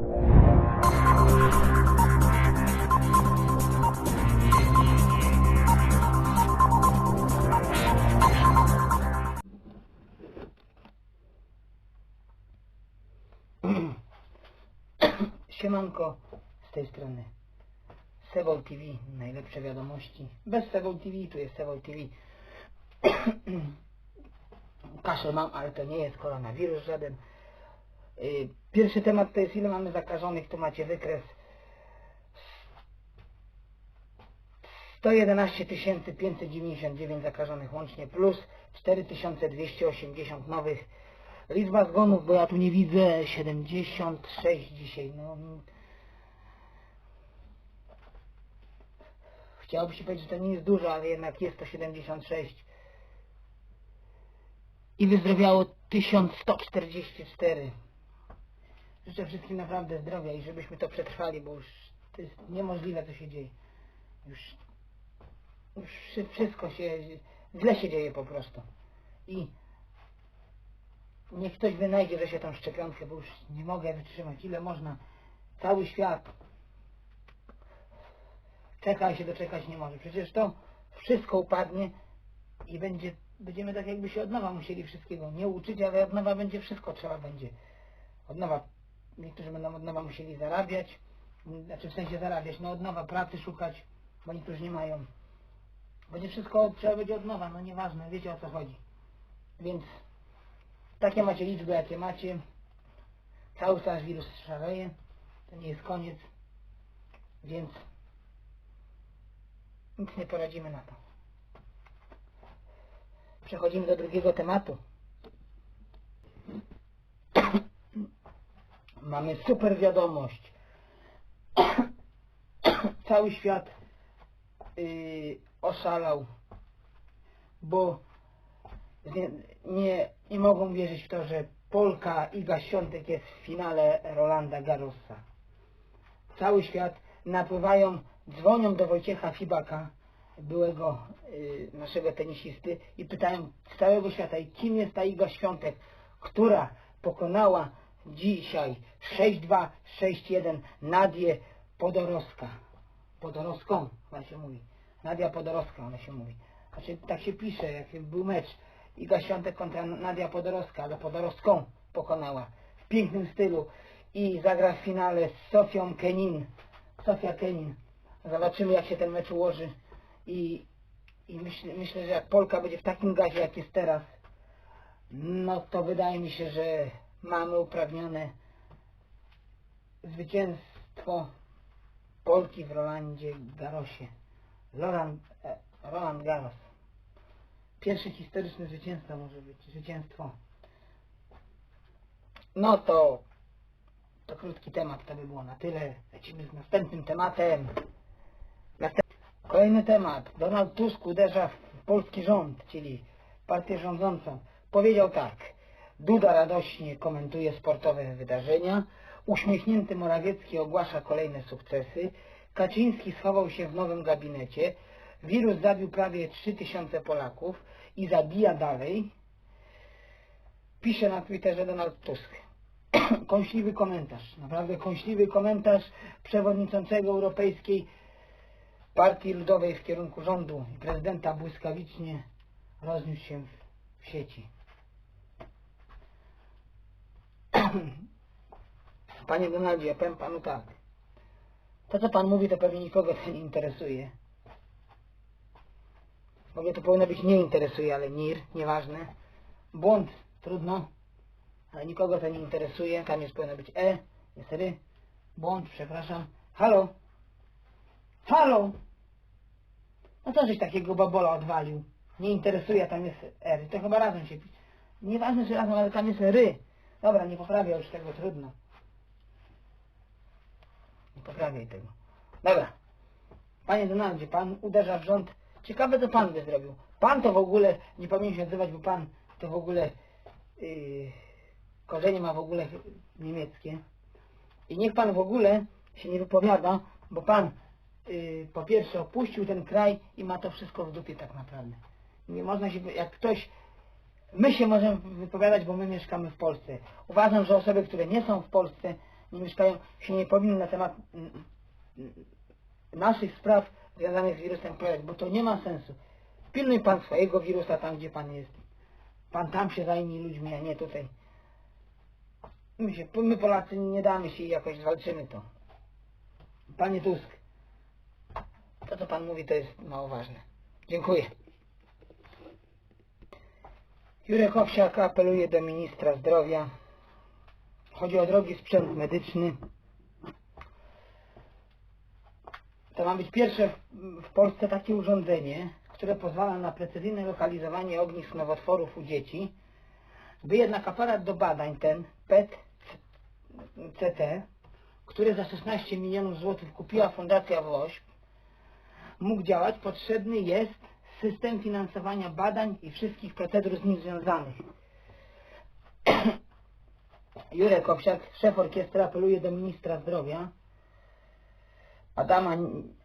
Siemanko z tej strony Sebol TV, najlepsze wiadomości. Bez Sebol TV, tu jest Sebol TV. Kaszel mam, ale to nie jest koronawirus żaden. Y, Pierwszy temat to jest ile mamy zakażonych, tu macie wykres. 111 599 zakażonych łącznie plus 4280 nowych. Liczba zgonów, bo ja tu nie widzę 76 dzisiaj. No, chciałoby się powiedzieć, że to nie jest dużo, ale jednak jest to 76. I wyzdrowiało 1144. Życzę wszystkim naprawdę zdrowia i żebyśmy to przetrwali, bo już to jest niemożliwe, co się dzieje. Już, już wszy- wszystko się, źle się dzieje po prostu. I niech ktoś wynajdzie że się tą szczepionkę, bo już nie mogę wytrzymać. Ile można? Cały świat czeka i się doczekać nie może. Przecież to wszystko upadnie i będzie, będziemy tak jakby się od nowa musieli wszystkiego nie uczyć, ale od nowa będzie wszystko trzeba będzie. Od nowa, niektórzy będą od nowa musieli zarabiać, znaczy w sensie zarabiać, no od nowa pracy szukać, bo niektórzy nie mają. Będzie wszystko, trzeba będzie od nowa, no nieważne, wiecie o co chodzi. Więc takie macie liczby, jakie macie. Cały czas wirus szaleje. To nie jest koniec. Więc nic nie poradzimy na to. Przechodzimy do drugiego tematu. Mamy super wiadomość. Cały świat yy, oszalał, bo nie, nie, nie mogą wierzyć w to, że Polka Iga Świątek jest w finale Rolanda Garrosa. Cały świat napływają, dzwonią do Wojciecha Fibaka, byłego y, naszego tenisisty i pytają z całego świata, kim jest ta Iga Świątek, która pokonała dzisiaj 6-2, 6-1 Nadię Podorowska. Podorowską, chyba się mówi. Nadia Podorowska, ona się mówi. Znaczy, tak się pisze, jak był mecz. Iga Świątek kontra Nadia Podorowska, ale Podorowską pokonała w pięknym stylu i zagra w finale z Sofią Kenin. Sofia Kenin. Zobaczymy, jak się ten mecz ułoży i, i myślę, myślę, że jak Polka będzie w takim gazie, jak jest teraz, no to wydaje mi się, że mamy uprawnione zwycięstwo Polki w Rolandzie Garrosie. Roland, e, Roland Garros. Pierwsze historyczne zwycięstwo może być. Zwycięstwo. No to to krótki temat, to by było na tyle. Lecimy z następnym tematem. Kolejny temat. Donald Tusk uderza w polski rząd, czyli partię rządzącą. Powiedział tak. Duda radośnie komentuje sportowe wydarzenia. Uśmiechnięty Morawiecki ogłasza kolejne sukcesy. Kaczyński schował się w nowym gabinecie. Wirus zabił prawie 3000 Polaków i zabija dalej. Pisze na Twitterze Donald Tusk. kąśliwy komentarz, naprawdę kąśliwy komentarz przewodniczącego Europejskiej Partii Ludowej w kierunku rządu i prezydenta błyskawicznie rozniósł się w, sieci. Panie Donaldzie, ja powiem panu tak. To co pan mówi, to pewnie nikogo to nie interesuje. Ogóle to powinno być nie interesuje, ale NIR, nieważne. Błąd, trudno. Ale nikogo to nie interesuje. Tam jest powinno być E, jest ry. Błąd, przepraszam. Halo? Halo? No co żeś takiego babola odwalił? Nie interesuje, tam jest R. To chyba razem się. Nieważne, czy razem, ale tam jest ry. Dobra, nie poprawię już tego, trudno. Nie poprawiaj tego. Dobra. Panie Donaldzie, pan uderza w rząd. Ciekawe, co pan by zrobił. Pan to w ogóle, nie powinien się odzywać, bo pan to w ogóle yy, korzenie ma w ogóle niemieckie. I niech pan w ogóle się nie wypowiada, bo pan yy, po pierwsze opuścił ten kraj i ma to wszystko w dupie tak naprawdę. Nie można się, jak ktoś, my się możemy wypowiadać, bo my mieszkamy w Polsce. Uważam, że osoby, które nie są w Polsce, nie mieszkają, się nie powinny na temat mm, mm, naszych spraw związanych z wirusem pojawiać, bo to nie ma sensu. Pilnuj pan swojego wirusa tam, gdzie pan jest. Pan tam się zajmie ludźmi, a nie tutaj. My, się, my Polacy nie damy się i jakoś zwalczymy to. Panie Tusk, to co pan mówi to jest mało ważne. Dziękuję. Jurek Owsiak apeluje do ministra zdrowia. Chodzi o drogi sprzęt medyczny. To ma być pierwsze w- Polsce takie urządzenie, które pozwala na precyzyjne lokalizowanie ognisk nowotworów u dzieci, by jednak aparat do badań ten PET CT, który za 16 milionów złotych kupiła Fundacja WOŚP, mógł działać, potrzebny jest system finansowania badań i wszystkich procedur z nim związanych. Jurek Owsiak, szef orkiestry, apeluje do ministra zdrowia Adama,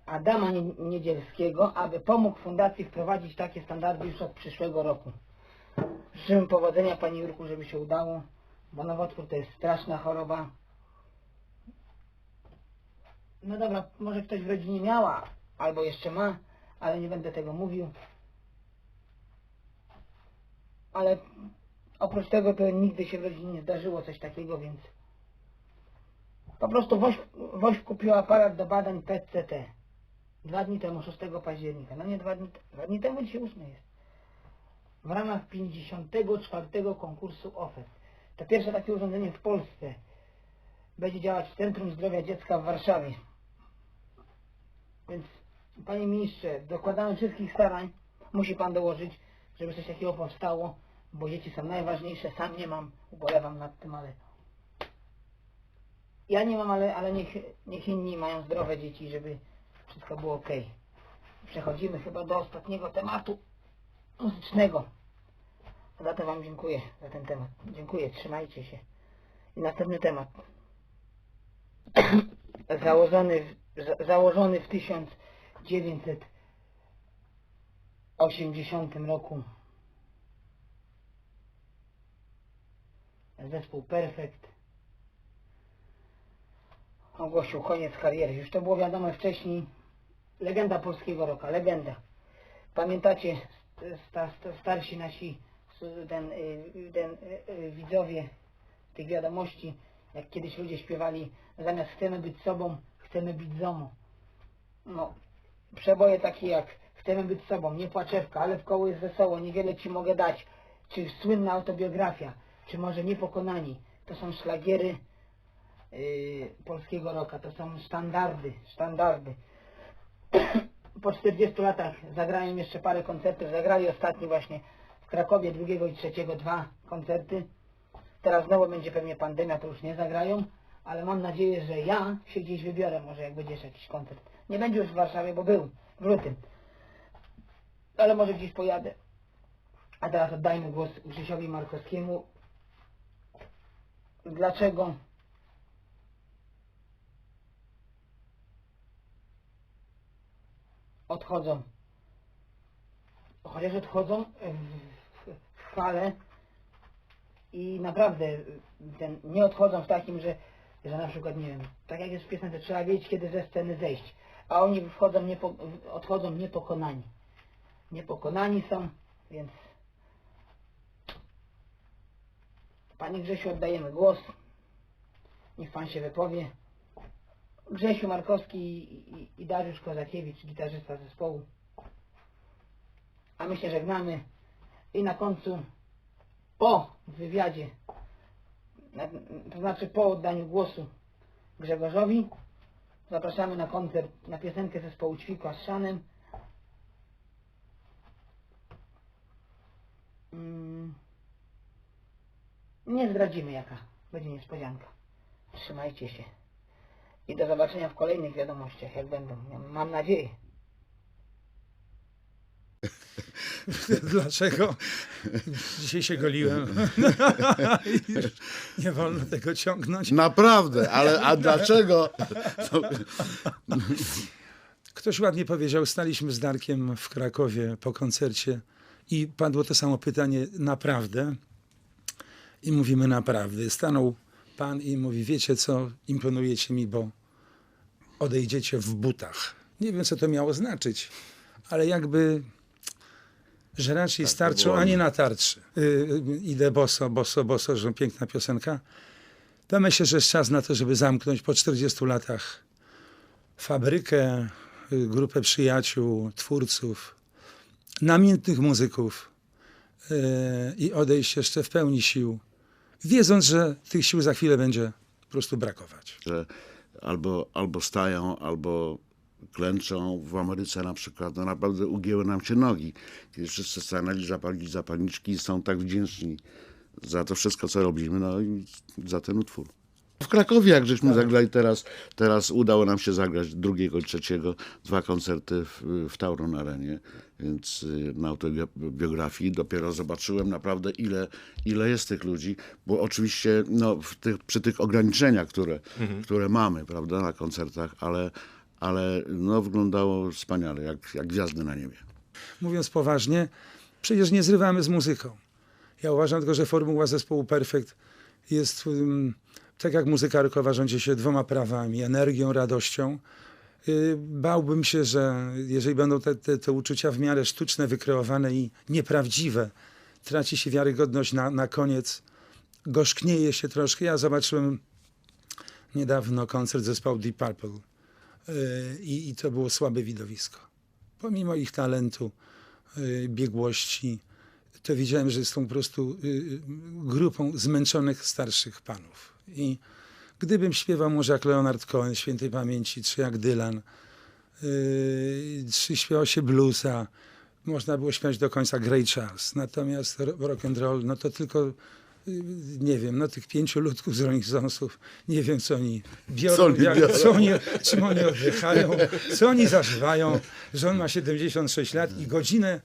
Adama Nie- Niedzielskiego, aby pomógł fundacji wprowadzić takie standardy już od przyszłego roku. Życzymy powodzenia Pani Jurku, żeby się udało, bo nowotwór to jest straszna choroba. No dobra, może ktoś w rodzinie miała, albo jeszcze ma, ale nie będę tego mówił. Ale oprócz tego to nigdy się w rodzinie nie zdarzyło coś takiego, więc po prostu Woś, Woś kupił aparat do badań PET-CT. Dwa dni temu, 6 października. No nie dwa dni, dwa dni temu, dzisiaj 8 jest. W ramach 54 konkursu ofert. To pierwsze takie urządzenie w Polsce. Będzie działać w Centrum Zdrowia Dziecka w Warszawie. Więc, panie ministrze, dokładamy wszystkich starań. Musi pan dołożyć, żeby coś takiego powstało, bo dzieci są najważniejsze. Sam nie mam, ubolewam nad tym, ale ja nie mam, ale, ale niech, niech inni mają zdrowe dzieci, żeby wszystko było ok. Przechodzimy chyba do ostatniego tematu muzycznego. Za to Wam dziękuję za ten temat. Dziękuję, trzymajcie się. I następny temat. założony, w, za, założony w 1980 roku zespół Perfect ogłosił koniec kariery. Już to było wiadomo wcześniej. Legenda polskiego roka, legenda. Pamiętacie, sta, sta, starsi nasi ten, ten widzowie tych wiadomości, jak kiedyś ludzie śpiewali, zamiast chcemy być sobą, chcemy być zomo. No, przeboje takie jak chcemy być sobą, nie płaczewka, ale w koło jest wesoło, niewiele ci mogę dać. Czy słynna autobiografia, czy może niepokonani. To są szlagiery yy, polskiego roka, to są standardy, standardy. po 40 latach zagrają jeszcze parę koncertów, zagrali ostatni właśnie w Krakowie drugiego i trzeciego dwa koncerty. Teraz znowu będzie pewnie pandemia, to już nie zagrają, ale mam nadzieję, że ja się gdzieś wybiorę, może jak będzie jeszcze jakiś koncert. Nie będzie już w Warszawie, bo był w lutym. Ale może gdzieś pojadę. A teraz oddajmy głos Grzesiowi Markowskiemu. Dlaczego odchodzą? Chociaż odchodzą w, fale i naprawdę ten, nie odchodzą w takim, że, że na przykład, nie wiem, tak jak jest w piosence, trzeba wiedzieć, kiedy ze sceny zejść, a oni wchodzą niepo, odchodzą niepokonani. Niepokonani są, więc Panie Grzesiu, oddajemy głos. Niech Pan się wypowie. Grzesiu Markowski i, i, i Dariusz Kozakiewicz, gitarzysta zespołu. A my się żegnamy. I na końcu, po wywiadzie, to znaczy po oddaniu głosu Grzegorzowi, zapraszamy na koncert, na piosenkę zespołu Ćwikła z Szanem. Mm. Nie zdradzimy jaka będzie niespodzianka. Trzymajcie się. I do zobaczenia w kolejnych wiadomościach, jak będą. Mam nadzieję. Dlaczego? Dzisiaj się goliłem. Nie wolno tego ciągnąć. Naprawdę, ale a dlaczego? To, Ktoś ładnie powiedział, staliśmy z Darkiem w Krakowie po koncercie i padło to samo pytanie, naprawdę? I mówimy naprawdę. Stanął pan i mówi, wiecie co, imponujecie mi, bo odejdziecie w butach. Nie wiem, co to miało znaczyć, ale jakby, że raczej starczą, było. a nie na tarczy. Yy, idę boso, boso, boso, że piękna piosenka. To myślę, że jest czas na to, żeby zamknąć po 40 latach fabrykę, y, grupę przyjaciół, twórców, namiętnych muzyków yy, i odejść jeszcze w pełni sił, wiedząc, że tych sił za chwilę będzie po prostu brakować. że albo, albo stają, albo klęczą. W Ameryce na przykład no naprawdę ugięły nam się nogi. Kiedy wszyscy stanęli, zapalili zapalniczki i są tak wdzięczni za to wszystko, co robimy, no i za ten utwór. W Krakowie, jak żeśmy zagrali teraz, teraz udało nam się zagrać drugiego i trzeciego, dwa koncerty w, w Tauron Arenie, więc y, na autobiografii dopiero zobaczyłem naprawdę ile, ile jest tych ludzi, bo oczywiście no, tych, przy tych ograniczeniach, które, które mamy prawda, na koncertach, ale, ale no, wyglądało wspaniale, jak, jak gwiazdy na niebie. Mówiąc poważnie, przecież nie zrywamy z muzyką. Ja uważam tylko, że formuła zespołu Perfekt jest, um, tak jak muzyka rockowa rządzi się dwoma prawami, energią, radością. Y, Bałbym się, że jeżeli będą te, te, te uczucia w miarę sztuczne, wykreowane i nieprawdziwe, traci się wiarygodność na, na koniec, gorzknieje się troszkę. Ja zobaczyłem niedawno koncert zespołu Deep Purple i, i to było słabe widowisko. Pomimo ich talentu, y, biegłości, to widziałem, że są po prostu y, y, grupą zmęczonych starszych panów. I gdybym śpiewał może jak Leonard Cohen świętej pamięci, czy jak Dylan, y, czy śpiewał się bluesa, można było śpiewać do końca Grey Charles. Natomiast ro- rock and roll, no to tylko y, nie wiem, no tych pięciu ludków z Rolling Stonesów, nie wiem co oni biorą, Co oni jak, biorą? co oni, czym oni oddychają, co oni zażywają, że on ma 76 lat i godzinę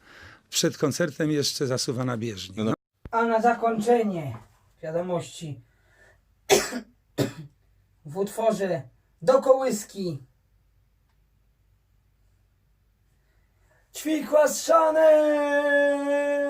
przed koncertem jeszcze zasuwa na bieżni. No, A na zakończenie wiadomości w utworze do kołyski ćwikła z szanem.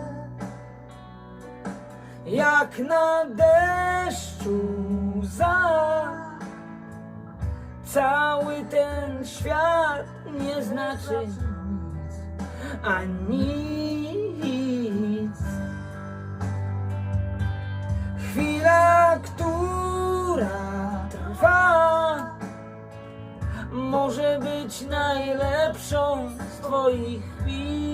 jak na deszczu za cały ten świat nie znaczy nic, a nic. Chwila, która trwa, może być najlepszą z Twoich chwil.